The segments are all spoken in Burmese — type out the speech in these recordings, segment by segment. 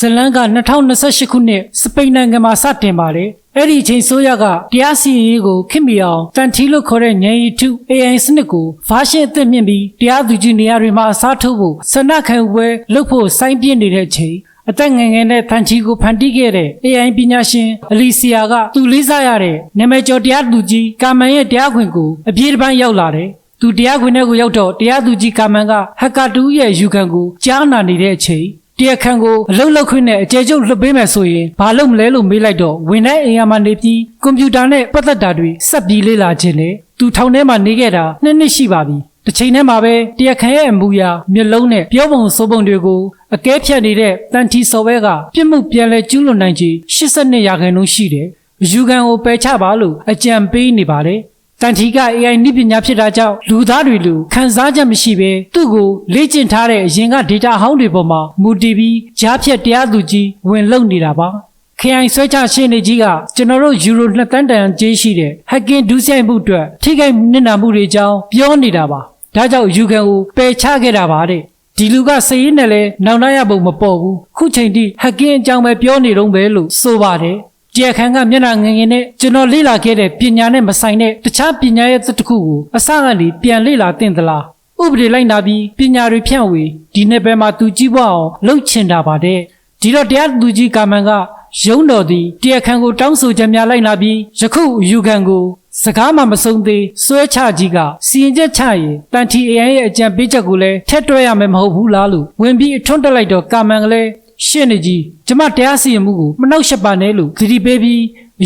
ဇလန်က2028ခုနှစ်စပိန်နိုင်ငံမှာစတင်ပါတယ်အဲ့ဒီအချိန်ဆိုရကတရားစီရင်ရေးကိုခင်မီအောင်တန်ထီလို့ခေါ်တဲ့ညင်ရီ2 AI စနစ်ကိုဗာရှင်းအသစ်မြင့်ပြီးတရားသူကြီးနေရာတွေမှာအစားထိုးဖို့ဆန္ဒခံယူပွဲလုပ်ဖို့စိုင်းပြင်းနေတဲ့အချိန်အသက်ငယ်ငယ်နဲ့တန်ချီကိုဖန်တီးခဲ့တဲ့ AI ပညာရှင်အလီစီယာကသူလေးစားရတဲ့နာမည်ကျော်တရားသူကြီးကာမန်ရဲ့တရားခွင်ကိုအပြေးတစ်ပန်းရောက်လာတယ်သူတရားခွင်ထဲကိုရောက်တော့တရားသူကြီးကာမန်ကဟက်ကာတူရဲ့ယူခံကိုကြားနာနေတဲ့အချိန် တရားခံကိုအလုတ်လောက်ခွင့်နဲ့အကျယ်ကျုပ်လွှတ်ပေးမယ်ဆိုရင်ဘာလုပ်မလဲလို့မေးလိုက်တော့ဝင်တဲ့အိမ်ယာမှာနေပြီးကွန်ပျူတာနဲ့ပတ်သက်တာတွေဆက်ပြီးလေ့လာခြင်းနဲ့သူထောင်ထဲမှာနေခဲ့တာနှစ်နှစ်ရှိပါပြီတစ်ချိန်တည်းမှာပဲတရားခံရဲ့အမူအရာမျက်လုံးနဲ့ပြောပုံဆိုပုံတွေကိုအကဲဖြတ်နေတဲ့တန်တီစော်ဘဲကပြစ်မှုပြန်လဲကျူးလွန်နိုင်ခြေ82ရာခိုင်နှုန်းရှိတယ်။ယူခံကိုပယ်ချပါလို့အကြံပေးနေပါတယ်။ တန်တီက AI နိပညာဖြစ်တာကြောင့်လူသားတွေလူခံစားချက်မရှိဘဲသူ့ကိုလေ့ကျင့်ထားတဲ့အရင်က data ဟောင်းတွေပေါ်မှာမူတည်ပြီးကြားဖြတ်တရားသူကြီးဝင်လုံနေတာပါ။ KI ဆွဲချရှင်းနေကြီးကကျွန်တော်တို့ယူရို2တန်းတန်ကြေးရှိတဲ့ hacking ဒုစရိုက်မှုအတွက်ထိခိုက်နစ်နာမှုတွေအကြောင်းပြောနေတာပါ။ဒါကြောင့်ယူခံကိုပယ်ချခဲ့တာပါတဲ့။ဒီလူကစည်ရင်းနဲ့လဲနောင်တရပုံမပေါ်ဘူးခုချိန်ထိ hacking အကြောင်းပဲပြောနေတော့ပဲလို့ဆိုပါတယ်။ ကြက်ခန်းကမျက်နှာငယ်ငယ်နဲ့ကျွန်တော်လေ့လာခဲ့တဲ့ပညာနဲ့မဆိုင်တဲ့တခြားပညာရဲ့တစ်ခုကိုအစကနေပြန်လေ့လာသင့်သလားဥပဒေလိုက်နာပြီးပညာတွေဖြန့်ဝေဒီနေ့ပဲမှာသူကြည့်ပွားအောင်လှုပ်ချင်တာပါတဲ့ဒီတော့တရားသူကြီးကာမန်ကရုံးတော်သည်တရားခံကိုတောင်းဆိုချက်များလိုက်လာပြီးယခုယူခံကိုစကားမှမဆုံးသေးစွဲချကြီးကစီရင်ချက်ချရင်တန်တီ AI ရဲ့အကြံပေးချက်ကိုလည်းထက်တွဲရမယ်မဟုတ်ဘူးလားလို့ဝင်ပြီးအထွန်းတက်လိုက်တော့ကာမန်ကလည်း ရှင်းနေကြီးကျမတရားစီရင်မှုကိုမနှောက်ယှက်ပါနဲ့လို့သတိပေးပြီး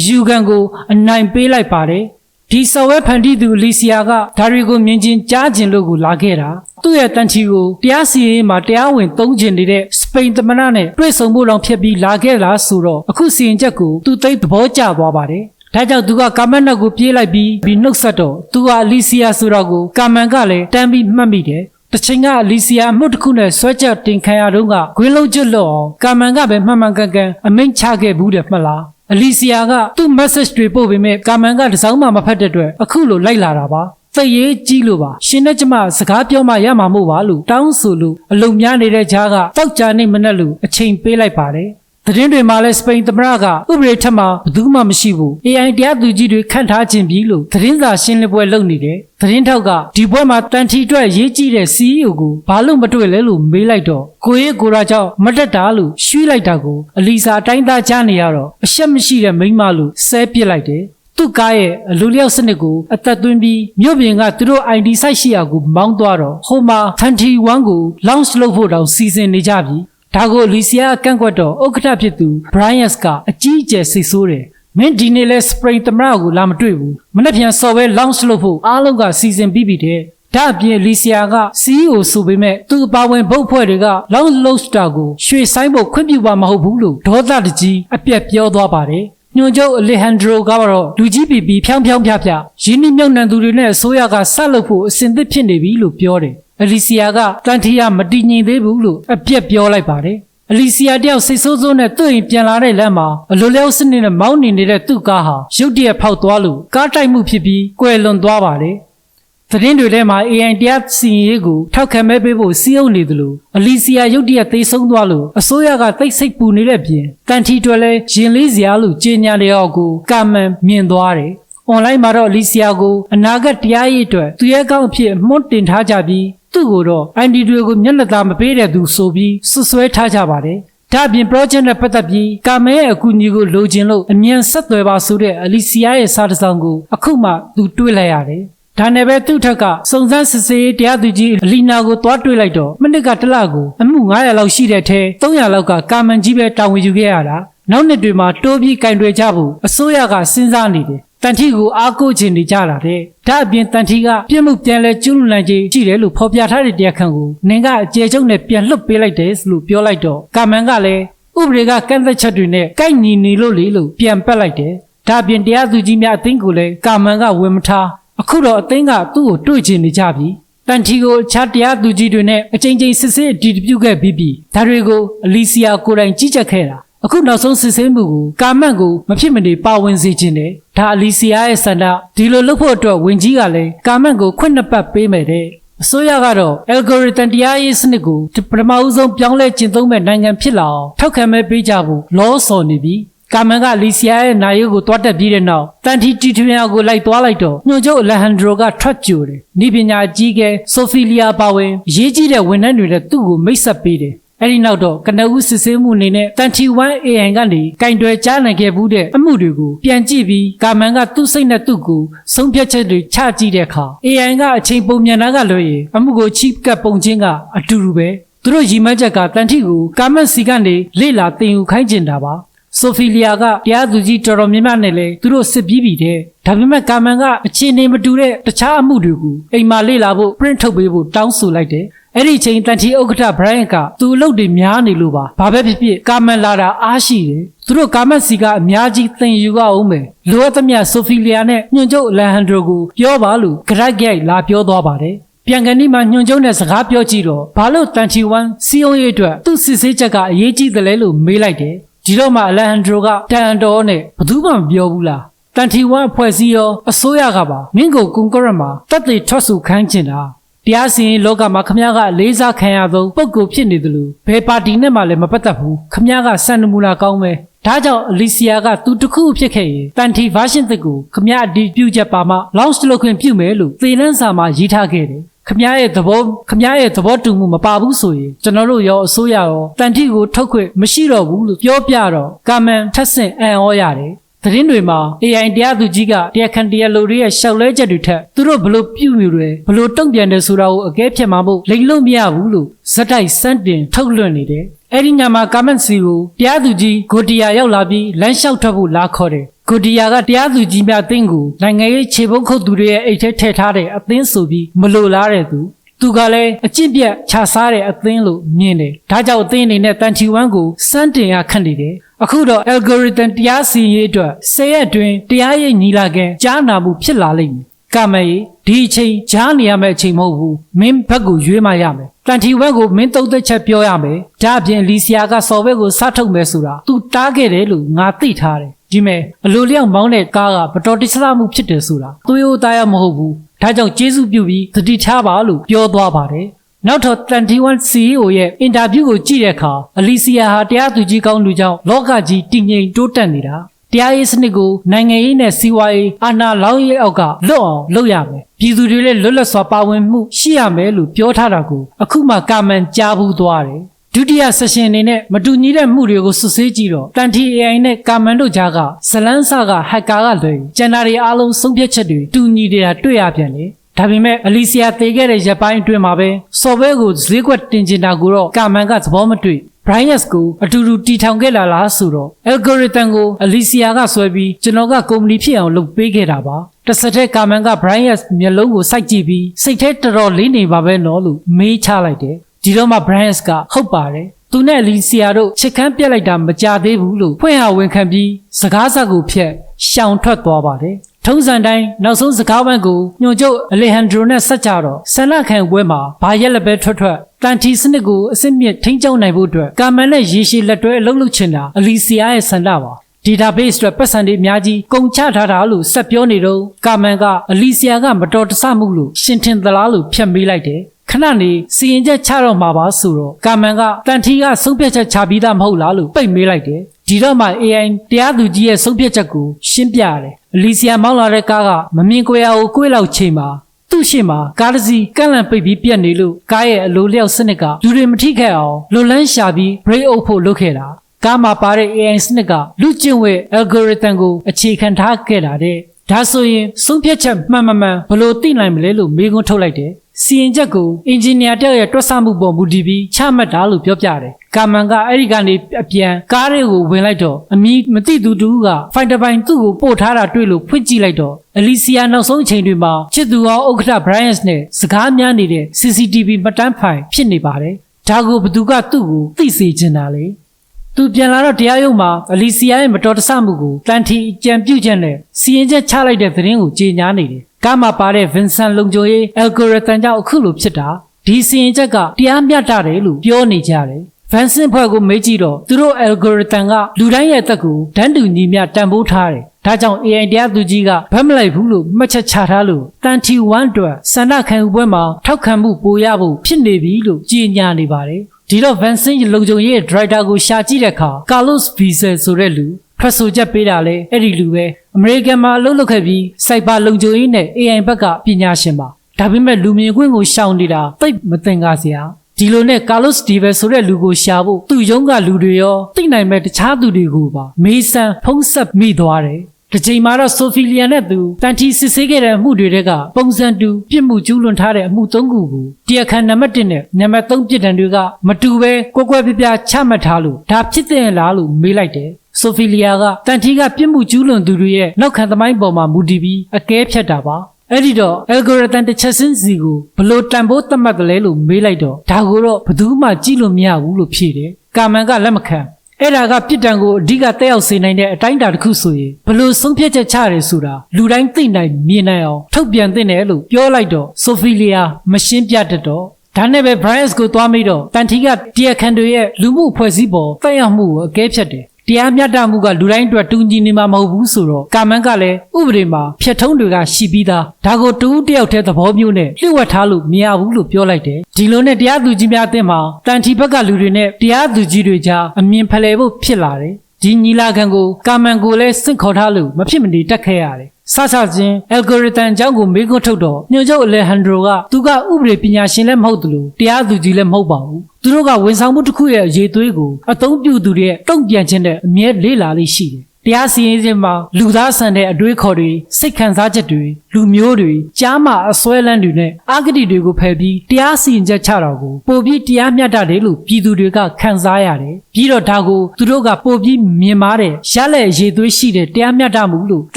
ယူခံကိုအနိုင်ပေးလိုက်ပါတယ်ဒီဆော်ဝဲဖန်တီးသူလီစီယာကဒါတွေကိုမြင်ချင်းကြားချင်းလို့ကိုလာခဲ့တာသူ့ရဲ့တန်ချီကိုတရားစီရင်မှာတရားဝင်သုံးကျင်နေတဲ့စပိန်သမနနဲ့တွေ့ဆုံမှုတော်ဖြစ်ပြီးလာခဲ့လားဆိုတော့အခုစီရင်ချက်ကိုသူသိသဘောကျသွားပါတယ်ဒါကြောင့်သူကကာမန်နက်ကိုပြေးလိုက်ပြီးပြီးနှုတ်ဆက်တော့သူကအလီစီယာဆိုတော့ကိုကာမန်ကလည်းတန်းပြီးမှတ်မိတယ် တချိန်ကအလီစီယာအမှုတစ်ခုနဲ့ဆွဲချက်တင်ခံရတော့ကဂွင်းလုံးကျွတ်လို့အောင်ကာမန်ကပဲမှန်မှန်ကန်ကန်အမိန့်ချခဲ့ဘူးတယ်မှတ်လားအလီစီယာကသူ့ message တွေပို့ပေမဲ့ကာမန်ကတစ်စောင်းမှမဖတ်တဲ့အတွက်အခုလိုလိုက်လာတာပါသိရေးကြီးလို့ပါရှင်နဲ့ကျမစကားပြောမှရမှာမို့ပါလို့တောင်းဆိုလို့အလုံများနေတဲ့ကြားကတောက်ကြနေမနဲ့လို့အချိန်ပေးလိုက်ပါတယ် သတင်းတွေမှာလည်းစပိန်သမ္မတကဥပဒေထက်မှဘယ်သူမှမရှိဘူး AI တရားသူကြီးတွေခန့်ထားခြင်းပြီလို့သတင်းစာရှင်းလင်းပွဲလုပ်နေတယ်သတင်းထောက်ကဒီဘွဲမှာတန်ထီအတွက်ရေးကြည့်တဲ့ CEO ကိုဘာလို့မတွေ့လဲလို့မေးလိုက်တော့ကိုရေးကိုရာကြောင့်မတက်တာလို့ရှွှီးလိုက်တာကိုအလီစာအတိုင်းသားကြားနေရတော့အရှက်မရှိတဲ့မိန်းမလို့ဆဲပစ်လိုက်တယ်သူ့ကားရဲ့အလူလျောက်စနစ်ကိုအသက်သွင်းပြီးမြို့ပြင်ကသူတို့ ID site ရှိရာကိုမောင်းသွားတော့ဟိုမှာ21ကို launch လုပ်ဖို့တောင်စီစဉ်နေကြပြီ ဒါကိုလီစီယာကန့်ကွက်တော့ဥက္ကဋ္ဌဖြစ်သူ Bryant ကအကြီးအကျယ်စိတ်ဆိုးတယ်မင်းဒီနေ့လဲစပရိန်သမရကိုလာမတွေ့ဘူးမနေ့ပြန်စော်ပဲ launch လုပ်ဖို့အားလုံးကစီစဉ်ပြီးပြီတဲ့ဒါအပြင်လီစီယာက CEO ဆိုပေမဲ့သူ့အပါဝင်ဘုတ်ဖွဲ့တွေက launch လုပ်တာကိုရွှေဆိုင်ဖို့ခွင့်ပြုပါမဟုတ်ဘူးလို့ဒေါသတကြီးအပြက်ပြောသွားပါတယ်ညွန်ချုပ်အလီဟန်ဒရိုကတော့လူကြီးပီပီဖြောင်းဖြောင်းဖြားဖြားရင်းနှီးမြှုပ်နှံသူတွေနဲ့အစိုးရကဆက်လုပ်ဖို့အစဉ်သစ်ဖြစ်နေပြီလို့ပြောတယ် အလီစီယာကတန်ထီယာမတည်ငြိမ်သေးဘူးလို့အပြက်ပြောလိုက်ပါတယ်အလီစီယာတယောက်စိတ်ဆိုးဆိုးနဲ့သူ့ရင်ပြန်လာတဲ့လမ်းမှာအလိုလျောက်စနစ်နဲ့မောင်းနေနေတဲ့သူ့ကားဟာရုတ်တရက်ဖောက်သွားလို့ကားတိုက်မှုဖြစ်ပြီးကွယ်လွန်သွားပါတယ်။သတင်းတွေထဲမှာ AI တရားစီရင်ရေးကိုထောက်ခံမဲ့ပေးဖို့စီးအုပ်နေသလိုအလီစီယာရုတ်တရက်သိမ်းဆုံးသွားလို့အစိုးရကသိစိတ်ပူနေတဲ့ပြင်တန်ထီတွေလည်းရင်လေးစရာလို့ကြေညာတဲ့အောက်ကိုကာမန်မြင်သွားတယ်။ online မှာတော့လီစီယာကိုအနာဂတ်တရားရေးအတွက်သူရဲ့အကောင့်အဖြစ်မှုန့်တင်ထားကြပြီး သူ့ကိုတော့ ID တွေကိုမျက်နှာသာမပေးတဲ့သူဆိုပြီးဆွဆွဲထားကြပါတယ်။ဒါ့အပြင် project နဲ့ပတ်သက်ပြီးကာမဲရဲ့အကူအညီကိုလိုချင်လို့အမြန်ဆက်သွယ်ပါဆိုတဲ့အလီစီယာရဲ့စာတစ်စောင်ကိုအခုမှသူတွေ့လိုက်ရတယ်။ဒါနဲ့ပဲသူ့ထက်ကစုံစမ်းစစ်ဆေးရေးတရားသူကြီးအလီနာကိုတွားတွေ့လိုက်တော့မနစ်ကတစ်လကိုအမှု900လောက်ရှိတဲ့ထဲ300လောက်ကကာမန်ကြီးပဲတာဝန်ယူခဲ့ရတာ။နောက်နှစ်တွေမှာတိုးပြီးကင်တွေကြဖို့အစိုးရကစဉ်းစားနေတယ် တန်ထီကိုအားကိုးခြင်းနေကြတာတဲ့ဒါအပြင်တန်ထီကပြစ်မှုပြန်လဲကျူးလွန်နိုင်ခြင်းရှိတယ်လို့ဖော်ပြထားတဲ့တရားခံကိုနင်ကအကျေကျုံနဲ့ပြန်လွတ်ပေးလိုက်တယ်လို့ပြောလိုက်တော့ကာမန်ကလည်းဥပဒေကကန့်သက်ချက်တွေနဲ့ကိုက်ညီနေလို့လေလို့ပြန်ပက်လိုက်တယ်ဒါအပြင်တရားသူကြီးများအသိန်းကိုလည်းကာမန်ကဝင်မထားအခုတော့အသိန်းကသူ့ကိုတွေ့ချင်နေကြပြီတန်ထီကိုအခြားတရားသူကြီးတွေနဲ့အချိန်ချင်းစစ်စစ်အတည်ပြုခဲ့ပြီးပြီဒါတွေကိုအလီစီယာကိုယ်တိုင်ကြီးကြပ်ခဲ့တာ အခုနောက်ဆုံးစစ်ဆေးမှုကိုကာမန့်ကိုမဖြစ်မနေပါဝင်စေခြင်းနဲ့ဒါအလီစီယာရဲ့ဆန္ဒဒီလိုလုပ်ဖို့အတွက်ဝင်ကြီးကလည်းကာမန့်ကိုခွင့်နှစ်ပတ်ပေးမယ်တဲ့အအစိုးရကတော့ algorithm တရားရေးစနစ်ကိုပထမဦးဆုံးပြောင်းလဲကျင့်သုံးမဲ့နိုင်ငံဖြစ်လာအောင်ထောက်ခံမဲ့ပေးကြဖို့လောဆော်နေပြီးကာမန်ကလီဆီယာရဲ့နာရီကိုတွားတက်ပြီးတဲ့နောက်တန်တီတီထွင်ယာကိုလိုက်သွားလိုက်တော့ညွှန်ချုပ်အလက်ဟန်ဒရိုကထွက်ကြိုတယ်။ဤပညာအကြီးကဲဆိုဖီလီယာပါဝင်အရေးကြီးတဲ့ဝန်ထမ်းတွေနဲ့သူ့ကိုမိတ်ဆက်ပေးတယ်။ အဲဒီနောက်တော့ကနဦးစစ်ဆေးမှုအနေနဲ့တန်တီ1 AI ကနေကင်တွယ်ကြားနိုင်ခဲ့ဘူးတဲ့အမှုတွေကိုပြန်ကြည့်ပြီးကာမန်ကသူ့စိတ်နဲ့သူ့ကိုဆုံးဖြတ်ချက်တွေချကြည့်တဲ့အခါ AI ကအချိန်ပုံမြန်တာကလွှဲရင်အမှုကိုချိကပ်ပုံချင်းကအတူတူပဲသူတို့ရီမန်းချက်ကတန်တီကိုကာမန်စီကနေလေ့လာသင်ယူခိုင်းကျင်တာပါဆိုဖီလီယာကတရားသူကြီးတော်တော်များများနဲ့လေသူတို့စစ်ပြီးပြီတဲ့ဒါပေမဲ့ကာမန်ကအခြေအနေမတူတဲ့တခြားအမှုတွေကိုအိမ်မှာလေ့လာဖို့ print ထုတ်ပေးဖို့တောင်းဆိုလိုက်တယ် အဲ့ဒီချိန်တန်တီဥက္ကဋ္ဌဘရိုင်ကသူ့အလုပ်တွေများနေလို့ပါဘာပဲဖြစ်ဖြစ်ကာမန်လာတာအားရှိတယ်သူတို့ကာမန်စီကအများကြီးသင်ယူရအောင်မယ်လိုအပ်သမျှဆိုဖီလီယာနဲ့ညွန့်ချုပ်လန်ဟန်ဒရိုကိုပြောပါလို့ဂရက်ဂိုက်လာပြောသွားပါတယ်ပြန်ကန်ဒီမှာညွန်ကျုံနဲ့စကားပြောကြည့်တော့ဘာလို့တန်တီ1စီယုံရေးအတွက်သူ့စစ်ဆေးချက်ကအရေးကြီးတယ်လဲလို့မေးလိုက်တယ်ဒီတော့မှအလန်ဟန်ဒရိုကတန်တော်နဲ့ဘယ်သူမှမပြောဘူးလားတန်တီဝမ်အဖွဲ့အစည်းရောအစိုးရကပါမင်းကိုကွန်ကရတ်မှာတက်သေးထွက်ဆိုခိုင်းချင်တာ တရားစီရင်လောကမှာခမ ्या ကလေးစားခံရသောပုံကိုဖြစ်နေတယ်လို့ဘယ်ပါတီနဲ့မှလည်းမပတ်သက်ဘူးခမ ्या ကစံနမူနာကောင်းပဲဒါကြောင့်အလီဆီယာကသူတစ်ခုဖြစ်ခဲ့ရင်တန်တီဗာရှင်တစ်ကိုခမ ्या အဒီပြုချက်ပါမှ launch လုပ်ခွင့်ပြုမယ်လို့သေနန်းစာမှာရေးထားခဲ့တယ်ခမ ्या ရဲ့သဘောခမ ्या ရဲ့သဘောတူမှုမပါဘူးဆိုရင်ကျွန်တော်တို့ရောအစိုးရရောတန်တီကိုထုတ်ခွင့်မရှိတော့ဘူးလို့ပြောပြတော့ကာမန်ထက်ဆင့်အံ့ဩရတယ် သတင်းတွေမှာ AI တရားသူကြီးကတရားခံတရားလိုတွေရဲ့ရှောက်လဲချက်တွေထက်သူတို့ဘလို့ပြုမြူတွေဘလို့တုံ့ပြန်တယ်ဆိုတာကိုအကဲဖြတ်မှာမို့လိမ်လို့မရဘူးလို့ဇက်တိုက်စန့်တင်ထုတ်လွှင့်နေတယ်အဲ့ဒီညမှာကာမန်စီကိုတရားသူကြီးဂိုတီယာရောက်လာပြီးလမ်းလျှောက်ထွက်ဖို့လာခေါ်တယ်ကိုဒီယာကတရားသူကြီးများအသင်းကိုနိုင်ငံရေးခြေပုတ်ခုတ်သူတွေရဲ့အိတ်ထဲထည့်ထားတဲ့အသင်းဆိုပြီးမလိုလားတဲ့သူ သူကလည်းအကျင့်ပြတ်ခြာစားတဲ့အသင်းလို့မြင်တယ်။ဒါကြောင့်အသင်းအနေနဲ့တန်ချီဝမ်ကိုစမ်းတင်ရခန့်နေတယ်။အခုတော့ algorithm တရားစီရင်ရေးအတွက်ဆယ်ရက်အတွင်းတရားရေးညီလာခံကြားနာမှုဖြစ်လာလိမ့်မယ်။ကမေဒီအချိန်ကြားနေရမယ့်အချိန်မဟုတ်ဘူး။မင်းဘက်ကိုရွေးမှရမယ်။တန်ချီဝမ်ကိုမင်းသုံးသက်ချက်ပြောရမယ်။ဒါအပြင်လီဆီယာကစော်ဘက်ကိုစထုတ်မယ်ဆိုတာ तू တားခဲ့တယ်လို့ငါသိထားတယ်။ဒီမဲ့အလိုလျောက်မောင်းတဲ့ကားကဗတော်တိစမှုဖြစ်တယ်ဆိုတာသွေးဟိုသားရမဟုတ်ဘူး ဒါကြောင့်ကျေးဇူးပြုပြီးသတိထားပါလို့ပြောသွားပါတယ်နောက်ထပ်21 CEO ရဲ့အင်တာဗျူးကိုကြည့်တဲ့အခါအလီဆီယာဟာတရားသူကြီးကောင်းလူကြောင့်လောကကြီးတည်ငြိမ်တိုးတက်နေတာတရားရေးစနစ်ကိုနိုင်ငံရေးနဲ့စီးပွားရေးအာဏာလောင်းရေးအောက်ကလွတ်အောင်လုပ်ရမယ်ပြည်သူတွေလည်းလွတ်လပ်စွာပါဝင်မှုရှိရမယ်လို့ပြောထားတာကိုအခုမှကာမန်ကြားဘူးသွားတယ် ဒုတိယဆက်ရှင်အနေနဲ့မတူညီတဲ့မှုတွေကိုစစ်ဆေးကြည့်တော့တန်တီ AI နဲ့ကာမန်တို့ကြားကဇလန်းစာကဟက်ကာကလွယ်ကျန်တာတွေအားလုံးဆုံးဖြတ်ချက်တွေတူညီနေတာတွေ့ရပြန်လေဒါပေမဲ့အလီဆီယာသေခဲ့တဲ့ရက်ပိုင်းအတွင်းမှာပဲစော်ဘဲကိုဈေးကွက်တင်ကျင်တာကိုတော့ကာမန်ကသဘောမတွေ့ Bryant ကိုအတူတူတီထောင်ခဲ့လာလားဆိုတော့ algorithm ကို Alicia ကဆွဲပြီးကျွန်တော်ကကုမ္ပဏီဖြစ်အောင်လုပ်ပေးခဲ့တာပါတစ်စက်တဲ့ကာမန်က Bryant မျက်လုံးကိုစိုက်ကြည့်ပြီးစိတ်ထဲတော်တော်လေးနေပါပဲနော်လို့မေးချလိုက်တယ် ဒီတော့မှ Bryant ကဟုတ်ပါတယ်သူနဲ့လီဆီယာတို့ချစ်ခမ်းပြက်လိုက်တာမကြသေးဘူးလို့ဖွင့်ဟဝန်ခံပြီးစကားဆက်ကိုဖျက်ရှောင်ထွက်သွားပါတယ်ထုံးစံတိုင်းနောက်ဆုံးစကားဝိုင်းကိုညွှန်ချုပ်အလေဟန်ဒရိုနဲ့ဆက်ကြတော့ဆန္ဒခံပွဲမှာဘာရက်လက်ပဲထွက်ထွက်တန်တီစနစ်ကိုအစစ်မြစ်ထိန်းချုပ်နိုင်ဖို့အတွက်ကာမန်နဲ့ရေရှည်လက်တွဲအလုပ်လုပ်ချင်တာအလီဆီယာရဲ့ဆန္ဒပါ database အတွက်ပတ်စံတွေအများကြီးကုန်ချထားတာလို့ဆက်ပြောနေတော့ကာမန်ကအလီဆီယာကမတော်တဆမှုလို့ရှင်ထင်သလားလို့ဖြတ်မေးလိုက်တယ် ခဏနေစီရင်ချက်ချတော့မှာပါဆိုတော့ကာမန်ကတန်ထီကဆုံးဖြတ်ချက်ချပြီးသားမဟုတ်လားလို့ပိတ်မေးလိုက်တယ်ဒီတော့မှ AI တရားသူကြီးရဲ့ဆုံးဖြတ်ချက်ကိုရှင်းပြရတယ်အလီဆီယာမောင်းလာတဲ့ကားကမမြင်ကြရကိုကိုယ်လောက်ချိန်မှာသူ့ရှေ့မှာကားတစ်စီးကန့်လန့်ပိတ်ပြီးပြက်နေလို့ကားရဲ့အလိုလျောက်စနစ်ကလူတွေမထိခိုက်အောင်လွတ်လန်းရှာပြီး brake အုပ်ဖို့လုပ်ခဲ့တာကားမှာပါတဲ့ AI စနစ်ကလူကျင့်ဝဲ algorithm ကိုအခြေခံထားခဲ့တာတဲ့ဒါဆိုရင်ဆုံးဖြတ်ချက်မှန်မှန်မှန်ဘယ်လိုသိနိုင်မလဲလို့မေးခွန်းထုတ်လိုက်တယ် စီရင်ချက်ကိုအင်ဂျင်နီယာတက်ရဲ့တွက်ဆမှုပေါ်မူတည်ပြီးချမှတ်တာလို့ပြောပြတယ်။ကာမန်ကအဲ့ဒီကနေအပြန်ကားတွေကိုဝင်လိုက်တော့အမီမသိသူတူကဖိုင်တပိုင်သူ့ကိုပို့ထားတာတွေ့လို့ဖွင့်ကြည့်လိုက်တော့အလီဆီယာနောက်ဆုံးအချိန်တွေမှာချစ်သူအောင်ဥက္ကဋ္ဌဘရိုင်ယန့်နဲ့စကားများနေတဲ့ CCTV မှတ်တမ်းဖိုင်ဖြစ်နေပါတယ်။ဒါကိုဘသူကသူ့ကိုသိစေချင်တာလေ။သူပြန်လာတော့တရားရုံးမှာအလီဆီယာရဲ့မတော်တဆမှုကိုတန်တီအကြံပြုချက်နဲ့စီရင်ချက်ချလိုက်တဲ့သတင်းကိုကြေညာနေတယ်။ ကားမှာပါတဲ့ Vincent လုံချိုရေး algorithm ကြောင့်အခုလိုဖြစ်တာဒီစီရင်ချက်ကတရားမျှတတယ်လို့ပြောနေကြတယ်။ဗန်ဆင်ဖွဲ့ကိုမေးကြည့်တော့သူတို့ algorithm ကလူတိုင်းရဲ့အသက်ကိုတန်းတူညီမျှတန်ဖိုးထားတယ်။ဒါကြောင့် AI တရားသူကြီးကဗတ်မလိုက်ဘူးလို့မှတ်ချက်ချထားလို့တန်တီ1အတွက်စန္ဒခံယူပွဲမှာထောက်ခံမှုပိုရဖို့ဖြစ်နေပြီလို့ကြေညာနေပါတယ်။ဒီတော့ Vincent လုံခြုံရေး driver ကိုရှာကြည့်တဲ့အခါ Carlos Vizel ဆိုတဲ့လူ ထွက်ဆိုချက်ပေးတာလဲအဲ့ဒီလူပဲအမေရိကန်မှာအလုပ်လုပ်ခဲ့ပြီးစိုက်ဘာလုံခြုံရေးနဲ့ AI ဘက်ကပညာရှင်ပါဒါပေမဲ့လူမြင်ကွင်းကိုရှောင်နေတာသိပ်မသင်္ကာစရာဒီလိုနဲ့ကာလော့စ်ဒီဗယ်ဆိုတဲ့လူကိုရှာဖို့သူ့ရုံးကလူတွေရောသိနိုင်မဲ့တခြားသူတွေကိုပါမေးဆန်ဖုံးဆက်မိသွားတယ်တစ်ချိန်မှာတော့ဆိုဖီလီယန်နဲ့သူတန်တီစစ်ဆေးခဲ့တဲ့အမှုတွေတဲကပုံစံတူပြစ်မှုကျူးလွန်ထားတဲ့အမှု၃ခုကိုတရားခံနံပါတ်1နဲ့နံပါတ်3ပြစ်ဒဏ်တွေကမတူပဲကွက်ကွက်ပြပြချမှတ်ထားလို့ဒါဖြစ်တဲ့လားလို့မေးလိုက်တယ် ဆိုဖီလီယာကတန်တီကပြစ်မှုကျူးလွန်သူတွေရဲ့နောက်ခံသမိုင်းပေါ်မှာမူတည်ပြီးအကဲဖြတ်တာပါအဲ့ဒီတော့ algorithm တစ်ချက်စင်းစီကိုဘလို့တန်ဖိုးသတ်မှတ်တယ်လဲလို့မေးလိုက်တော့ဒါကိုတော့ဘယ်သူမှကြည့်လို့မရဘူးလို့ဖြေတယ်ကာမန်ကလက်မခံအဲ့ဒါကပြစ်ဒဏ်ကိုအဓိကတက်ရောက်စေနိုင်တဲ့အတိုင်းအတာတစ်ခုဆိုရင်ဘလို့ဆုံးဖြတ်ချက်ချရဲဆိုတာလူတိုင်းသိနိုင်မြင်နိုင်အောင်ထုတ်ပြန်သင့်တယ်လို့ပြောလိုက်တော့ဆိုဖီလီယာမရှင်းပြတတ်တော့ဒါနဲ့ပဲ Bryant ကိုသွားမိတော့တန်တီကတရားခံတွေရဲ့လူမှုအဖွဲ့အစည်းပေါ်တက်ရောက်မှုကိုအကဲဖြတ်တယ် တရားမျှတမှုကလူတိုင်းအတွက်တူညီနေမှာမဟုတ်ဘူးဆိုတော့ကာမန်ကလည်းဥပဒေမှာဖြတ်ထုံးတွေကရှိပြီးသားဒါကိုတူးတယောက်တည်းသဘောမျိုးနဲ့လျှို့ဝှက်ထားလို့မရဘူးလို့ပြောလိုက်တယ်ဒီလိုနဲ့တရားသူကြီးများအသင်းမှာတန်တီဘက်ကလူတွေနဲ့တရားသူကြီးတွေကြားအမြင်ဖလှယ်ဖို့ဖြစ်လာတယ် ဒီညီလာခံကိုကာမန်ကိုလည်းစင့်ခေါ်ထားလို့မဖြစ်မနေတက်ခဲ့ရတယ်ဆဆချင်း algorithm အကြောင်းကိုမေးခွန်းထုတ်တော့ညွှန်ချုပ်အလေဟန်ဒရိုကသူကဥပဒေပညာရှင်လည်းမဟုတ်တယ်လို့တရားသူကြီးလည်းမဟုတ်ပါဘူးသူတို့ကဝန်ဆောင်မှုတစ်ခုရဲ့အရေးသွေးကိုအသုံးပြုသူတွေရဲ့တုံ့ပြန်ခြင်းနဲ့အမြဲလေးလာလေးရှိတယ် တရားစီရင်ခြင်းမှာလူသားဆန်တဲ့အတွေးခေါ်တွေစိတ်ခံစားချက်တွေလူမျိုးတွေကြားမှာအစွဲလန်းတွေနဲ့အာဂတိတွေကိုဖယ်ပြီးတရားစီရင်ချက်ချတာကိုပိုပြီးတရားမျှတတယ်လို့ပြည်သူတွေကခံစားရတယ်ပြီးတော့ဒါကိုသူတို့ကပိုပြီးမြင်မာတဲ့ရလက်အရေးသွေးရှိတဲ့တရားမျှတမှုလို့သ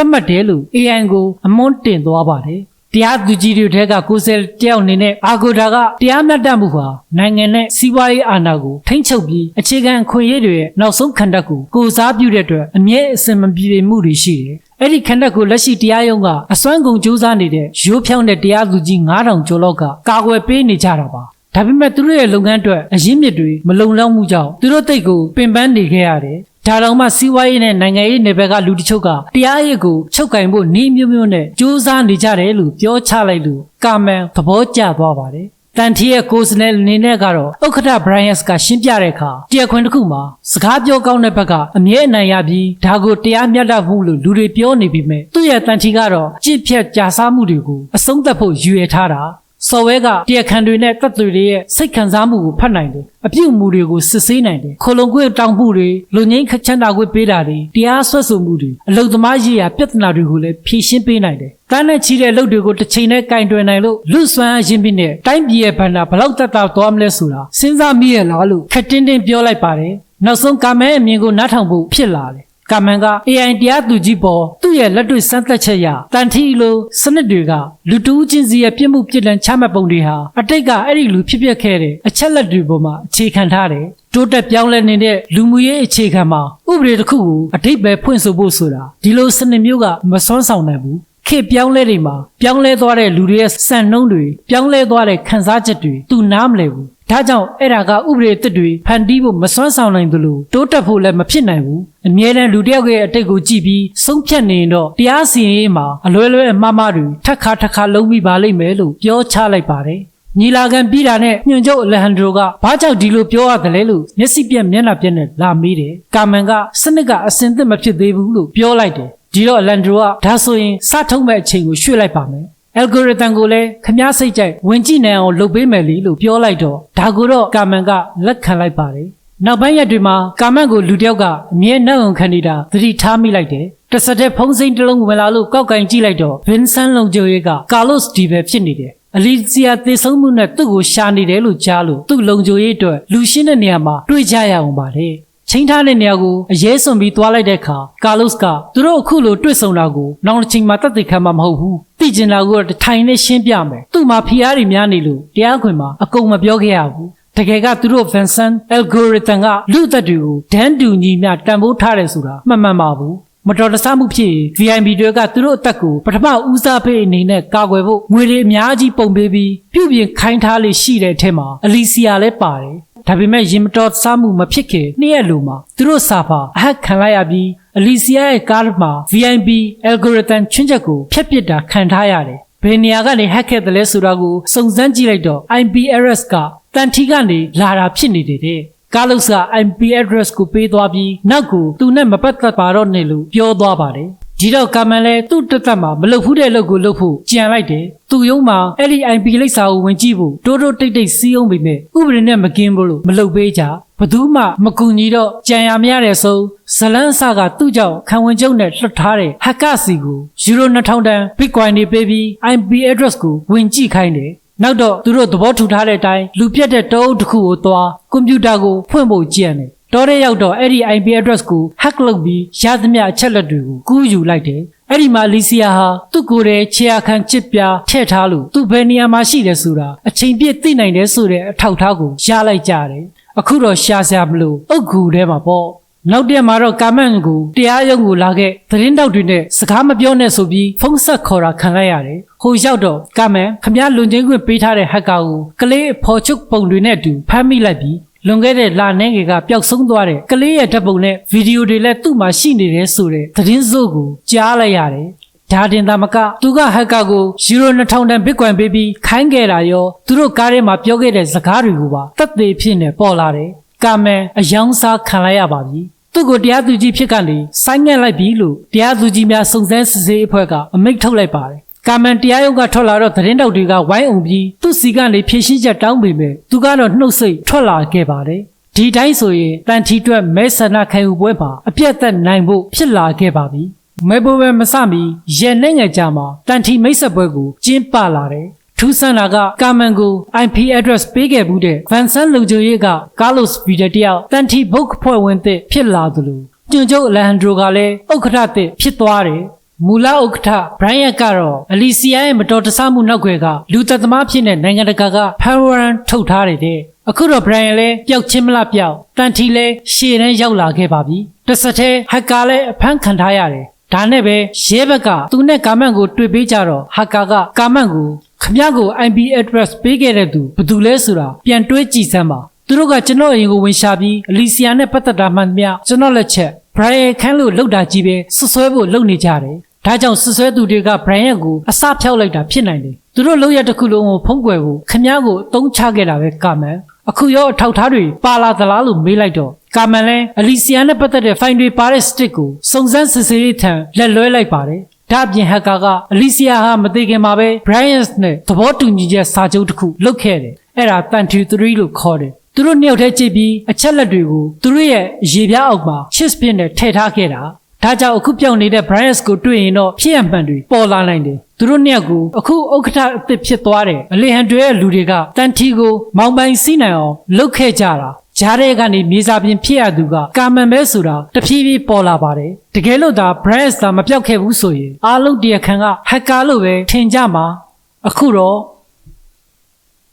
တ်မှတ်တယ်လို့ AI ကိုအမွန်းတင်သွားပါတယ် တရားသူကြီးတွေထဲကကိုယ်စားတယောက်အနေနဲ့အာဂိုဒါကတရားမျှတမှုဟာနိုင်ငံနဲ့စီးပွားရေးအာဏာကိုထိမ့်ချုပ်ပြီးအခြေခံအခွင့်အရေးတွေရဲ့နောက်ဆုံးခန္ဓာကိုကိုယ်စားပြုတဲ့အတွက်အမြဲအစင်မပြေမှုတွေရှိတယ်။အဲ့ဒီခန္ဓာကိုလက်ရှိတရားရုံးကအစွမ်းကုန်စူးစမ်းနေတဲ့ရိုးဖြောင်းတဲ့တရားသူကြီး9000ကျော်လောက်ကကာကွယ်ပေးနေကြတာပါ။ဒါပေမဲ့သူတို့ရဲ့လုပ်ငန်းအတွက်အရင်းမြစ်တွေမလုံလောက်မှုကြောင့်သူတို့တိတ်ကိုပင်ပန်းနေခဲ့ရတယ်။ ဒါတော့မှစီးပွားရေးနဲ့နိုင်ငံရေးနယ်ပယ်ကလူတချို့ကတရားရေးကိုချုပ်ကင်ဖို့နှီးမျိုးမျိုးနဲ့စူးစမ်းနေကြတယ်လို့ပြောချလိုက်လို့ကာမန်သဘောကျသွားပါတယ်တန်တီရဲ့ကိုယ်စနယ်အနေနဲ့ကတော့ဥက္ကဋ္ဌဘရိုင်ယန်စ်ကရှင်းပြတဲ့အခါတရားခွင်တစ်ခုမှာစကားပြောကောင်းတဲ့ဘက်ကအမြဲအနိုင်ရပြီးဒါကိုတရားမျှတမှုလို့လူတွေပြောနေပြီးမြဲသူ့ရဲ့တန်တီကတော့ကြစ်ဖြတ်ကြာစားမှုတွေကိုအဆုံးသတ်ဖို့ရည်ရွယ်ထားတာ စော်ဝဲကတရားခံတွေနဲ့တပ်တွေရဲ့စိတ်ခံစားမှုကိုဖတ်နိုင်တယ်အပြုတ်မှုတွေကိုစစ်ဆေးနိုင်တယ်ခလုံးခွေတောင်မှုတွေလူငင်းခချမ်းတာခွေပေးတာတွေတရားဆွတ်ဆိုမှုတွေအလုသမားရေးရာပြဿနာတွေကိုလည်းဖြေရှင်းပေးနိုင်တယ်တန်းနဲ့ချီတဲ့လုပ်တွေကိုတစ်ချိန်နဲ့ကင်တွယ်နိုင်လို့လူစွမ်းအရင်းပြနဲ့တိုင်းပြည်ရဲ့ဘဏ္ဍာဘလောက်တက်တာသွားမလဲဆိုတာစဉ်းစားမိရလားလို့ခက်တင်းတင်းပြောလိုက်ပါတယ်နောက်ဆုံးကာမဲအမြင်ကိုနားထောင်ဖို့ဖြစ်လာတယ် ကာမန်က AI တရားသူကြီးပေါ်သူ့ရဲ့လက်တွေ့စမ်းသပ်ချက်ရတန်ထီလိုစနစ်တွေကလူတူးချင်းစီရဲ့ပြစ်မှုပြစ်ဒဏ်ချမှတ်ပုံတွေဟာအတိတ်ကအဲ့ဒီလူဖြစ်ပျက်ခဲ့တဲ့အချက်လက်တွေပေါ်မှာအခြေခံထားတယ်တိုးတက်ပြောင်းလဲနေတဲ့လူမှုရေးအခြေခံမှာဥပဒေတစ်ခုကိုအတိတ်ပဲဖွင့်ဆိုဖို့ဆိုတာဒီလိုစနစ်မျိုးကမစွမ်းဆောင်နိုင်ဘူးခေတ်ပြောင်းလဲတွေမှာပြောင်းလဲသွားတဲ့လူတွေရဲ့စံနှုန်းတွေပြောင်းလဲသွားတဲ့ခံစားချက်တွေသူနားမလဲဘူး ဒါကြောင့်အဲ့ဒါကဥပဒေတစ်တွေဖန်တီးဖို့မစွမ်းဆောင်နိုင်သလိုတိုးတက်ဖို့လည်းမဖြစ်နိုင်ဘူးအမြဲတမ်းလူတစ်ယောက်ရဲ့အတိတ်ကိုကြည့်ပြီးဆုံးဖြတ်နေရင်တော့တရားစီရင်ရေးမှာအလွယ်လွယ်အမှားမှားတွေထက်ခါထက်ခါလုံးပြီးပါလိမ့်မယ်လို့ပြောချလိုက်ပါတယ်ညီလာခံပြီးတာနဲ့ညွန့်ချုပ်အလက်ဟန်ဒရိုကဘာကြောင့်ဒီလိုပြောရတယ်လဲလို့မျက်စိပြက်မျက်နှာပြက်နဲ့လာမေးတယ်ကာမန်ကစနစ်ကအစင်သစ်မဖြစ်သေးဘူးလို့ပြောလိုက်တယ်ဒီတော့အလန်ဒရိုကဒါဆိုရင်စထုံးမဲ့အချိန်ကိုရွှေ့လိုက်ပါမယ် algorithm ကိုလည်းခမားစိတ်ကြိုက်ဝင်ကြည့်နိုင်အောင်လုပ်ပေးမယ်လေလို့ပြောလိုက်တော့ဒါကိုတော့ကာမန်ကလက်ခံလိုက်ပါတယ်နောက်ပိုင်းရက်တွေမှာကာမန်ကိုလူတစ်ယောက်ကအမြဲနှောက်အောင်ခံနေတာသတိထားမိလိုက်တယ်တစ်စက်တဲ့ဖုံးစိမ့်တစ်လုံးဝင်လာလို့ကောက်ကင်ကြည့်လိုက်တော့ဗင်ဆန်လုံဂျိုရဲကကာလော့စ်ဒီပဲဖြစ်နေတယ်အလီစီယာသေဆုံးမှုနဲ့သူ့ကိုရှာနေတယ်လို့ကြားလို့သူ့လုံခြုံရေးအတွက်လူရှင်းတဲ့နေရာမှာတွေ့ကြရအောင်ပါလေ ချင်းထားတဲ့နေရာကိုအရေးစွန်ပြီးသွားလိုက်တဲ့အခါကာလော့စ်ကသူတို့အခုလိုတွေ့ဆုံတာကိုနောက်တစ်ချိန်မှာတတ်သိခံမှာမဟုတ်ဘူးသိကျင်တာကိုတော့ထိုင်နဲ့ရှင်းပြမယ်သူ့မှာဖီအားတွေများနေလို့တရားခွင်မှာအကုန်မပြောခဲ့ရဘူးတကယ်ကသူတို့ Vincent algorithm ကလူသက်တွေကိုဒန်းတူညီမျှတန်ဖိုးထားတယ်ဆိုတာမှန်မှန်ပါဘူး မတော်တဆမှုဖြစ်ရင် VIP တွေကသူတို့အသက်ကိုပထမဦးစားပေးအနေနဲ့ကာကွယ်ဖို့ငွေတွေအများကြီးပုံပေးပြီးပြုပြင်ခိုင်းထားလေရှိတဲ့အထက်မှာအလီစီယာလည်းပါတယ်ဒါပေမဲ့ရင်မတော်စားမှုမဖြစ်ခင်နှစ်ရက်လိုမှာသူတို့စာဖာအဟက်ခံလိုက်ရပြီးအလီစီယာရဲ့ကားမှာ VIP algorithm ချွင်းချက်ကိုဖျက်ပစ်တာခံထားရတယ်ဘယ်နေရာကနေ hack ခဲ့တယ်လဲဆိုတာကိုစုံစမ်းကြည့်လိုက်တော့ IP address ကတန်ထီကနေလာတာဖြစ်နေတယ်တဲ့ ကားလုတ်က IP address ကိုပေးသွားပြီးနောက်ကိုသူနဲ့မပတ်သက်ပါတော့နဲ့လို့ပြောသွားပါတယ်ဒီတော့ကာမန်လဲသူ့တက်တက်မှာမလုပ်ဘူးတဲ့လုပ်ကိုလုပ်ဖို့ကြံလိုက်တယ်သူယုံမှာအဲ့ဒီ IP လိပ်စာကိုဝင်ကြည့်ဖို့တိုးတိုးတိတ်တိတ်စီးအောင်ပြီမဲ့ဥပဒေနဲ့မကင်းဘူးလို့မလုပ်ပေးကြဘသူမှမကူညီတော့ကြံရမရတဲ့ဆုံးဇလန်းအစကသူ့ကြောင့်ခံဝင်ကျုံနဲ့လွှတ်ထားတဲ့ဟက်ကစီကိုယူရို2000တန် Bitcoin တွေပေးပြီး IP address ကိုဝင်ကြည့်ခိုင်းတယ် နောက်တော့သူတို့သဘောတူထားတဲ့အတိုင်းလူပြတ်တဲ့တောအုပ်တစ်ခုကိုသွားကွန်ပျူတာကိုဖွင့်ဖို့ကြံတယ်တော်တဲ့ရောက်တော့အဲ့ဒီ IP address ကို hack လုပ်ပြီးရသမျှအချက်လက်တွေကိုကူးယူလိုက်တယ်အဲ့ဒီမှာလီစီယာဟာသူ့ကိုယ်ရဲ့ခြေအခန်းချစ်ပြားထည့်ထားလို့သူ့ဘယ်နေရာမှာရှိတယ်ဆိုတာအချိန်ပြည့်သိနိုင်တယ်ဆိုတဲ့အထောက်အထားကိုရလိုက်ကြတယ်အခုတော့ရှာစရာမလိုအုတ်ဂူထဲမှာပေါ့ နောက်တက်မှာတော့ကာမန်ကိုတရားရုံးကိုလာခဲ့သတင်းတောက်တွေနဲ့စကားမပြောနဲ့ဆိုပြီးဖုန်းဆက်ခေါ်တာခံလိုက်ရတယ်။ဟိုရောက်တော့ကာမန်ခမရလွန်ချင်းခွင့်ပေးထားတဲ့ဟက်ကာကိုကလေးဖော်ချုပ်ပုံတွေနဲ့အတူဖမ်းမိလိုက်ပြီးလွန်ခဲ့တဲ့လနှင်းငယ်ကပျောက်ဆုံးသွားတဲ့ကလေးရဲ့ဓာတ်ပုံနဲ့ဗီဒီယိုတွေလည်းသူ့မှာရှိနေတယ်ဆိုတဲ့သတင်းစိုးကိုကြားလိုက်ရတယ်။ဒါတင်သာမကသူကဟက်ကာကိုယူရို2000တန်ဘစ်ကွန်ပေးပြီးခိုင်းခဲ့တာရောသူတို့ကားထဲမှာပြောခဲ့တဲ့စကားတွေကိုပါတက်သေးဖြစ်နေပေါ်လာတယ်။ကာမန်အယောင်စားခံလိုက်ရပါပြီ။ သူ့ကိုတရားသူကြီးဖြစ်ကနေဆိုင်းငံ့လိုက်ပြီလို့တရားသူကြီးများစုံစမ်းစစ်ဆေးအဖွဲ့ကအမိန့်ထုတ်လိုက်ပါတယ်။ကာမန်တရားရုံးကထွက်လာတော့သတင်းတောက်တွေကဝိုင်းအောင်ပြီးသူ့စီကနေဖြည့်ရှင်းချက်တောင်းပေမဲ့သူကတော့နှုတ်ဆိတ်ထွက်လာခဲ့ပါတယ်။ဒီတိုင်းဆိုရင်တန်ထီတွက်မဲဆန္ဒခံယူပွဲမှာအပြတ်သက်နိုင်ဖို့ဖြစ်လာခဲ့ပါပြီ။မဲဘိုဘဲမစမီရဲနဲ့ငယ်ကြမှာတန်ထီမိတ်ဆက်ပွဲကိုကျင်းပလာတယ်။ ထူးဆန်းတာကကာမန်ကို IP address ပေးခဲ့မှုတဲ့ Vincent လူချိုရေးက Carlos Vidal တယောက်တန်တီဘုတ်ဖွဲ့ဝင်သစ်ဖြစ်လာသလိုကျွန်းကျုပ်အလန်ဒရိုကလည်းဥက္ကဋ္ဌသစ်ဖြစ်သွားတယ်မူလဥက္ကဋ္ဌ Brian ကတော့အလီစီယာရဲ့မတော်တဆမှုနောက်ွယ်ကလူသက်သမားဖြစ်တဲ့နိုင်ငံတကာကဖန်ဝရန်ထုတ်ထားတယ်တဲ့အခုတော့ Brian လည်းပျောက်ချင်းမလားပျောက်တန်ထီလည်းရှေ့တန်းရောက်လာခဲ့ပါပြီတစ်ဆက်တည်းဟက်ကာလည်းအဖမ်းခံထားရတယ်ဒါနဲ့ပဲရဲဘက်ကသူနဲ့ကာမန်ကိုတွေ့ပေးကြတော့ဟာကာကကာမန်ကို ခမရကို IP address ပေးခဲ့တဲ့သူဘယ်သူလဲဆိုတာပြန်တွေးကြည့်စမ်းပါသူတို့ကကျွန်တော်အရင်ကိုဝင်ရှာပြီးအလီစီယာနဲ့ပတ်သက်တာမှန်သမျှကျွန်တော်လက်ချက် Brian ခန်းလို့လောက်တာကြီးပဲဆွဆွဲဖို့လုပ်နေကြတယ်ဒါကြောင့်ဆွဆွဲသူတွေက Brian ကိုအစဖြောက်လိုက်တာဖြစ်နိုင်တယ်သူတို့လောက်ရတစ်ခုလုံးကိုဖုံးကွယ်ဖို့ခမရကိုအသုံးချခဲ့တာပဲကာမန်အခုရောအထောက်ထားတွေပါလာသလားလို့မေးလိုက်တော့ကာမန်လည်းအလီစီယာနဲ့ပတ်သက်တဲ့ဖိုင်တွေပါတဲ့စတစ်ကိုစုံစမ်းစစ်ဆေးရေးထံလက်လွဲလိုက်ပါတယ် ဒါအပြင်ဟက်ကာကအလီစီယာဟာမသိခင်မှာပဲ Bryant နဲ့သဘောတူညီချက်စာချုပ်တစ်ခုလုပ်ခဲ့တယ်အဲ့ဒါတန်တူ3လို့ခေါ်တယ်သူတို့နှစ်ယောက်တည်းကြည့်ပြီးအချက်လက်တွေကိုသူတို့ရဲ့ရေပြားအောက်မှာ chips ပင်းနဲ့ထည့်ထားခဲ့တာဒါကြောင့်အခုပြောင်းနေတဲ့ Bryant ကိုတွေ့ရင်တော့ဖြစ်ရမှန်တွေပေါ်လာနိုင်တယ်သူတို့နှစ်ယောက်ကိုအခုဥက္ကဋ္ဌအသစ်ဖြစ်သွားတဲ့အလီဟန်တွေရဲ့လူတွေကတန်ထီကိုမောင်ပိုင်စီးနိုင်အောင်လုပ်ခဲ့ကြတာ ကြားတဲ့ကနေမြေစာပြင်ဖြစ်ရသူကကာမန်ပဲဆိုတာတဖြည်းဖြည်းပေါ်လာပါတယ်တကယ်လို့ဒါ Brand သာမပြောက်ခဲ့ဘူးဆိုရင်အားလုံးတရားခံက hacker လို့ပဲထင်ကြမှာအခုတော့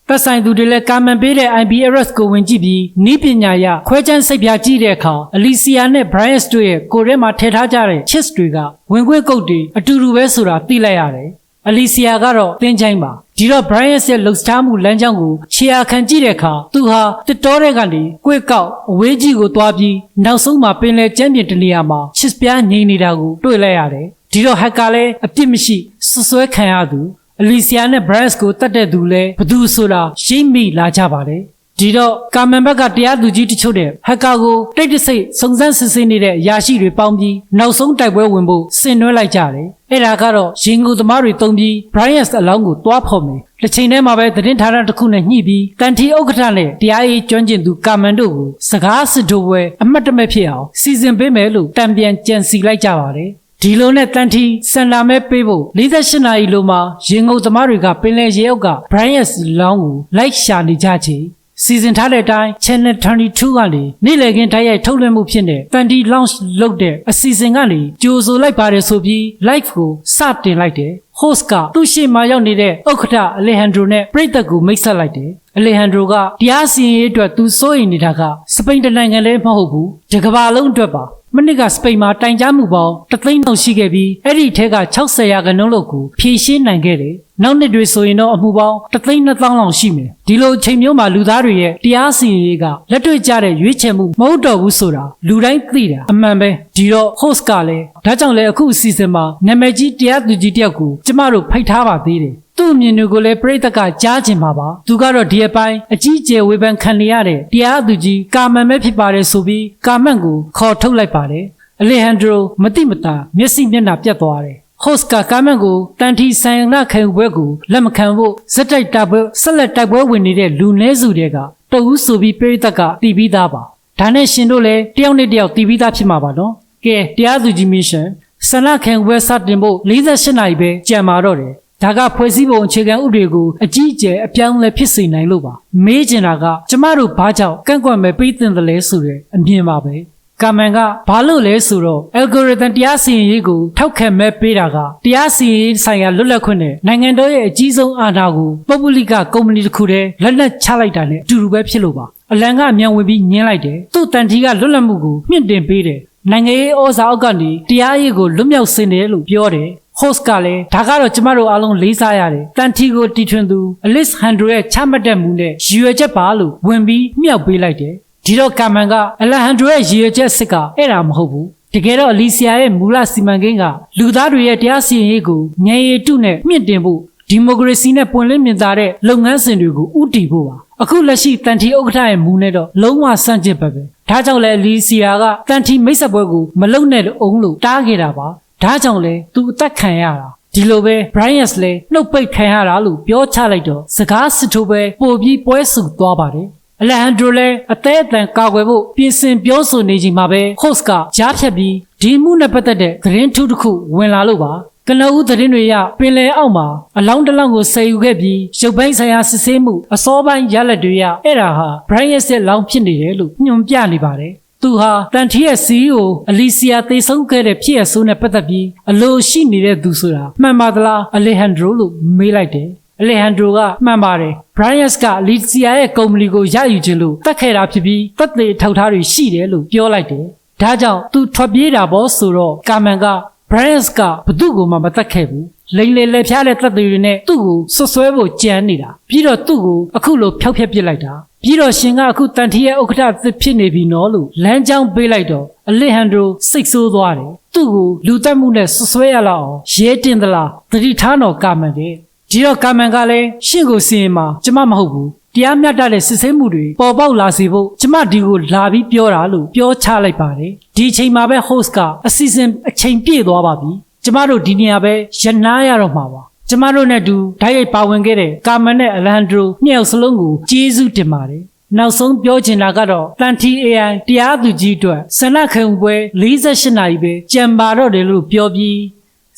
ပတ်ဆိုင်သူတွေလည်းကာမန်ပေးတဲ့ IP address ကိုဝင်ကြည့်ပြီးနီးပညာရခွဲချမ်းစိတ်ပြကြည့်တဲ့အခါအလီစီယာနဲ့ Bryant တို့ရဲ့ကိုယ်ထဲမှာထည့်ထားကြတဲ့ chips တွေကဝင်ခွေးကုတ်တွေအတူတူပဲဆိုတာသိလိုက်ရတယ် အလီစီယာကတော့တင်းချိုင်းပါဒီတော့ Brian ရဲ့လှုပ်ရှားမှုလမ်းကြောင်းကိုခြေအခန့်ကြည့်တဲ့အခါသူဟာတစ်တော်တဲ့ကနေကိုယ့်ကောက်အဝေးကြီးကိုသွားပြီးနောက်ဆုံးမှာပင်လယ်ကျမ်းပြင်တနေရာမှာချစ်ပြားငြိမ်နေတာကိုတွေ့လိုက်ရတယ်ဒီတော့ဟက်ကလည်းအပြစ်မရှိဆွဆွဲခံရသူအလီစီယာနဲ့ Bryce ကိုတတ်တဲ့သူလဲဘသူဆိုတာရိပ်မိလာကြပါတယ် ဒီတော့ကာမန်ဘက်ကတရားသူကြီးတချို့တဲ့ဟက်ကာကိုတိတ်တဆိတ်စုံစမ်းစစ်ဆေးနေတဲ့အရာရှိတွေပေါင်းပြီးနောက်ဆုံးတိုက်ပွဲဝင်ဖို့ဆင်နွှဲလိုက်ကြတယ်။အဲ့ဒါကတော့ရင်ကိုသမားတွေတုံးပြီး Bryant အလောင်းကိုတွားဖော်မယ်။တစ်ချိန်တည်းမှာပဲသတင်းဌာနတစ်ခုနဲ့ညှိပြီးကန်တီဥက္ကဋ္ဌနဲ့တရားရေးကျွမ်းကျင်သူကာမန်တို့ကိုစကားစစ်တို့ပွဲအမှတ်တမဲ့ဖြစ်အောင်စီစဉ်ပေးမယ်လို့တံပြန်ကြံစီလိုက်ကြပါတယ်။ဒီလိုနဲ့တန်တီစန်လာမဲပေးဖို့48နာရီလိုမှာရင်ငုံသမားတွေကပင်လယ်ရေအုပ်က Bryant လောင်းကိုလိုက်ရှာနေကြချေ စီစဉ်ထားတဲ့အတိုင်း Channel 22ကနေနေ့လည်ခင်းတိုက်ရိုက်ထုတ်လွှင့်မှုဖြစ်တဲ့ Fanty Launch လုပ်တဲ့အစီအစဉ်ကနေကြိုဆိုလိုက်ပါတယ်ဆိုပြီး live ကိုစတင်လိုက်တယ်။ host ကသူ့ရှေ့မှာရောက်နေတဲ့ဥက္ကဋ္ဌအလေဟန်ဒရိုနဲ့ပရိသတ်ကိုမိတ်ဆက်လိုက်တယ်အလေဟန်ဒရိုကတရားစီရင်ရေးအတွက်သူစိုးရိမ်နေတာကစပိန်တနိုင်ငံလည်းမဟုတ်ဘူးဒီကမ္ဘာလုံးအတွက်ပါမနစ်ကစပိန်မှာတိုင်ကြားမှုပေါင်းတသိန်းလောက်ရှိခဲ့ပြီးအဲ့ဒီထဲက60ရာခိုင်နှုန်းလောက်ကိုဖြည့်ရှင်းနိုင်ခဲ့တယ်။နောက်နှစ်တွေဆိုရင်တော့အမှုပေါင်းတသိန်းနှစ်သောင်းလောက်ရှိမယ်။ဒီလိုအချိန်မျိုးမှာလူသားတွေရဲ့တရားစီရင်ရေးကလက်တွေ့ကျတဲ့ရွေးချယ်မှုမဟုတ်တော့ဘူးဆိုတာလူတိုင်းသိတာအမှန်ပဲ။ဒီတော့ host ကလည်းဒါကြောင့်လည်းအခုအစီအစဉ်မှာနာမည်ကြီးတရားသူကြီးတယောက်ကိုကျမတို့ဖိတ်ထားပါသေးတယ်။သူ့အမြင်တွေကိုလည်းပြိတ္တကကြားချင်ပါပါသူကတော့ဒီအပိုင်းအကြီးအကျယ်ဝေဖန်ခံနေရတဲ့တရားသူကြီးကာမန်ပဲဖြစ်ပါတယ်ဆိုပြီးကာမန်ကိုခေါ်ထုတ်လိုက်ပါတယ်အလေဟန်ဒရိုမတိမတာမျက်စိမျက်နှာပြတ်သွားတယ်ဟော့စ်ကကာမန်ကိုတန်ထီဆိုင်နာခံဘွဲကိုလက်မခံဖို့စက်တိုက်တပ်ပွဲဆက်လက်တိုက်ပွဲဝင်နေတဲ့လူနည်းစုတွေကတအူးဆိုပြီးပြိတ္တကတီးပြီးသားပါဒါနဲ့ရှင်တို့လည်းတယောက်နဲ့တယောက်တီးပြီးသားဖြစ်မှာပါနော်ကဲတရားသူကြီးမစ်ရှင် ဆန္ဒခံဝဲစတင်ဖို့48နာရီပဲကြံပါတော့တယ်ဒါကဖွဲ့စည်းပုံအခြေခံဥပဒေကိုအကြီးအကျယ်အပြောင်းအလဲဖြစ်စေနိုင်လို့ပါမေးချင်တာကကျမတို့ဘာကြောင့်ကန့်ကွက်မဲ့ပြီးတင်တယ်လဲဆိုတဲ့အမြင်ပါပဲကာမန်ကဘာလို့လဲဆိုတော့ algorithm တရားစီရင်ရေးကိုထောက်ခံမဲ့ပေးတာကတရားစီရင်ရေးဆိုင်ရာလွတ်လပ်ခွင့်နဲ့နိုင်ငံတော်ရဲ့အကြီးဆုံးအာဏာကိုပုဂ္ဂလိကကုမ္ပဏီတစ်ခုတည်းလက်နက်ချလိုက်တာနဲ့အတူတူပဲဖြစ်လို့ပါအလံကအမြန်ဝင်ပြီးညင်းလိုက်တယ်သူ့တန်တီကလွတ်လပ်မှုကိုမြင့်တင်ပေးတယ် နိုင်ငံရေးဩဇာအောက်ကနေတရားရေးကိုလွတ်မြောက်စေတယ်လို့ပြောတယ် host ကလည်းဒါကတော့ကျမတို့အားလုံးလေးစားရတယ်တန်တီကိုတီထွင်သူ Alice Handro ရဲ့ချမှတ်တဲ့မူနဲ့ရည်ရွယ်ချက်ပါလို့ဝင်ပြီးမြောက်ပေးလိုက်တယ်ဒီတော့ကာမန်က Alejandro ရဲ့ရည်ရွယ်ချက်စစ်ကအဲ့ဒါမဟုတ်ဘူးတကယ်တော့အလီဆီယာရဲ့မူလစီမံကိန်းကလူသားတွေရဲ့တရားစီရင်ရေးကိုဉာဏ်ရည်တုနဲ့မြင့်တင်ဖို့ဒီမိုကရေစီနဲ့ပွင့်လင်းမြင်သာတဲ့လုပ်ငန်းစဉ်တွေကိုဥတည်ဖို့ပါ အခုလက်ရှိတန်တီဥက္ကဋ္ဌရဲ့မူနဲ့တော့လုံးဝစန့်ကျင်ပဲပဲဒါကြောင့်လဲလီဆီယာကတန်တီမိတ်ဆက်ပွဲကိုမလုံနဲ့လို့အောင်လို့တားခဲ့တာပါဒါကြောင့်လဲသူအသက်ခံရတာဒီလိုပဲ Bryant လည်းနှုတ်ပိတ်ခံရတာလို့ပြောချလိုက်တော့စကားစစ်ထိုးပဲပို့ပြီးပွဲစုသွားပါတယ်အလက်ဟန်ဒရိုလည်းအသေးအတန်ကာကွယ်ဖို့ပြင်ဆင်ပြောဆိုနေချိန်မှာပဲ host ကကြားဖြတ်ပြီးဒီမှုနဲ့ပတ်သက်တဲ့သတင်းထူးတစ်ခုဝင်လာလို့ပါ ကနဦးသတင်းတွေရပင်လယ်အောက်မှာအလောင်းတစ်လောင်းကိုဆယ်ယူခဲ့ပြီးရုပ်ပိုင်းဆိုင်ရာစစ်ဆေးမှုအစောပိုင်းရလက်တွေရအဲ့ဒါဟာ Brian ရဲ့လောင်းဖြစ်နေတယ်လို့ညွှန်ပြနေပါတယ်သူဟာတန်ထီရဲ့ CEO အလီဆီယာသေဆုံးခဲ့တဲ့ဖြစ်ရဆိုးနဲ့ပတ်သက်ပြီးအလိုရှိနေတဲ့သူဆိုတာမှန်ပါသလားအလေဟန်ဒရိုလို့မေးလိုက်တယ်အလေဟန်ဒရိုကမှန်ပါတယ်ဘရိုင်ယက်စ်ကလီဆီယာရဲ့ကုမ္ပဏီကိုရယူခြင်းလို့တတ်ခဲ့တာဖြစ်ပြီးသက်သေထောက်ထားတွေရှိတယ်လို့ပြောလိုက်တယ်ဒါကြောင့်သူထွက်ပြေးတာပေါ့ဆိုတော့ကာမန်က Bryant ကဘသူ့ကိုမှမတတ်ခဲ့ဘူးလိန်လေလေဖျားတဲ့သက်သေတွေနဲ့သူ့ကိုဆွဆွဲဖို့ကြံနေတာပြီးတော့သူ့ကိုအခုလိုဖျောက်ဖျက်ပစ်လိုက်တာပြီးတော့ရှင်ကအခုတန်ထီရဲ့ဥက္ကဋ္ဌသစ်ဖြစ်နေပြီနော်လို့လမ်းကြောင်းပေးလိုက်တော့အလစ်ဟန်ဒရိုစိတ်ဆိုးသွားတယ်သူ့ကိုလူတက်မှုနဲ့ဆွဆွဲရလောက်အောင်ရဲတင်သလားသတိထားတော့ကာမန်တယ် ဒီတော့ကာမန်ကလည်းရှင့်ကိုစီရင်မှာကျမမဟုတ်ဘူးတရားမျှတတဲ့စစ်ဆေးမှုတွေပေါ်ပေါက်လာစေဖို့ကျမဒီကိုလာပြီးပြောတာလို့ပြောချလိုက်ပါတယ်ဒီအချိန်မှာပဲ host ကအစီအစဉ်အချိန်ပြည့်သွားပါပြီကျမတို့ဒီနေရာပဲရနာရတော့မှာပါကျမတို့နဲ့အတူဓာတ်ရိုက်ပါဝင်ခဲ့တဲ့ကာမန်နဲ့အလန်ဒရိုနှစ်ယောက်စလုံးကိုကျေးဇူးတင်ပါတယ်နောက်ဆုံးပြောချင်တာကတော့တန်တီ AI တရားသူကြီးအတွက်ဆန္ဒခံယူပွဲ48နာရီပဲကြံပါတော့တယ်လို့ပြောပြီး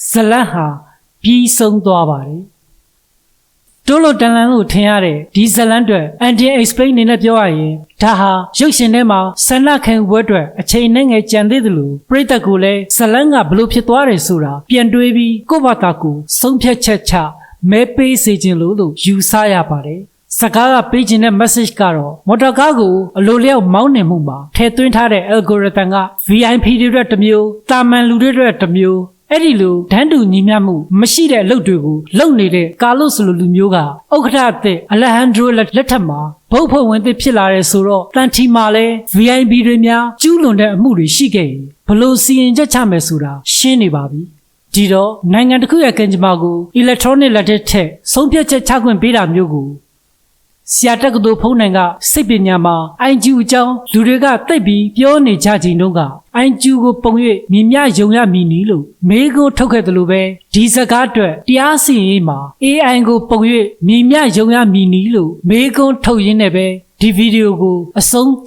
ဇလတ်ဟာပြီးဆုံးသွားပါတယ် တိုးလို့တန်လန်လို့ထင်ရတဲ့ဒီဇလန်တွေ anti explain နေနဲ့ပြောရရင်ဒါဟာရုပ်ရှင်ထဲမှာဆန္ဒခံယူပွဲအတွက်အချိန်နဲ့ငယ်ကြံသေးတယ်လို့ပြိတ္တကိုလည်းဇလန်ကဘလို့ဖြစ်သွားတယ်ဆိုတာပြန်တွေးပြီးကိုယ့်ဘာသာကိုဆုံးဖြတ်ချက်ချမဲပေးစေခြင်းလို့လို့ယူဆရပါတယ်စကားကပေးခြင်းတဲ့ message ကတော့မော်တော်ကားကိုအလိုလျောက်မောင်းနေမှုမှာထည့်သွင်းထားတဲ့ algorithm က VIP တွေအတွက်တစ်မျိုးတာမန်လူတွေအတွက်တစ်မျိုး အဲ့ဒီလိုဒန်းတူညီမျှမှုမရှိတဲ့အလုပ်တွေကိုလုပ်နေတဲ့ကာလုစ်လိုလူမျိုးကဥက္ကဋ္ဌအသစ်အလက်ဟန်ဒရိုလက်ထက်မှာဘုတ်ဖွဲ့ဝင်သစ်ဖြစ်လာတဲ့ဆိုတော့တန်ထီမာလဲ VIP တွေများကျူးလွန်တဲ့အမှုတွေရှိခဲ့ရင်ဘလို့စီရင်ချက်ချမယ်ဆိုတာရှင်းနေပါပြီဒီတော့နိုင်ငံတစ်ခုရဲ့ကံကြမ္မာကို electronic လက်ထက်ထက်ဆုံးဖြတ်ချက်ချခွင့်ပေးတာမျိုးကို ဆရာတက္ကသိုလ်ဖုံးနိုင်ကစိတ်ပညာမှာအိုင်ကျူအကြောင်းလူတွေကတိတ်ပြီးပြောနေကြချိန်တုန်းကအိုင်ကျူကိုပုံ၍မြင်မြယုံရမည်နီလို့မေးခွန်းထုတ်ခဲ့တယ်လို့ပဲဒီစကားအတွက်တရားစီရင်ရေးမှာ AI ကိုပုံ၍မြင်မြယုံရမည်နီလို့မေးခွန်းထုတ်ရင်းနဲ့ပဲဒီဗီဒီယိုကိုအဆုံးသတ်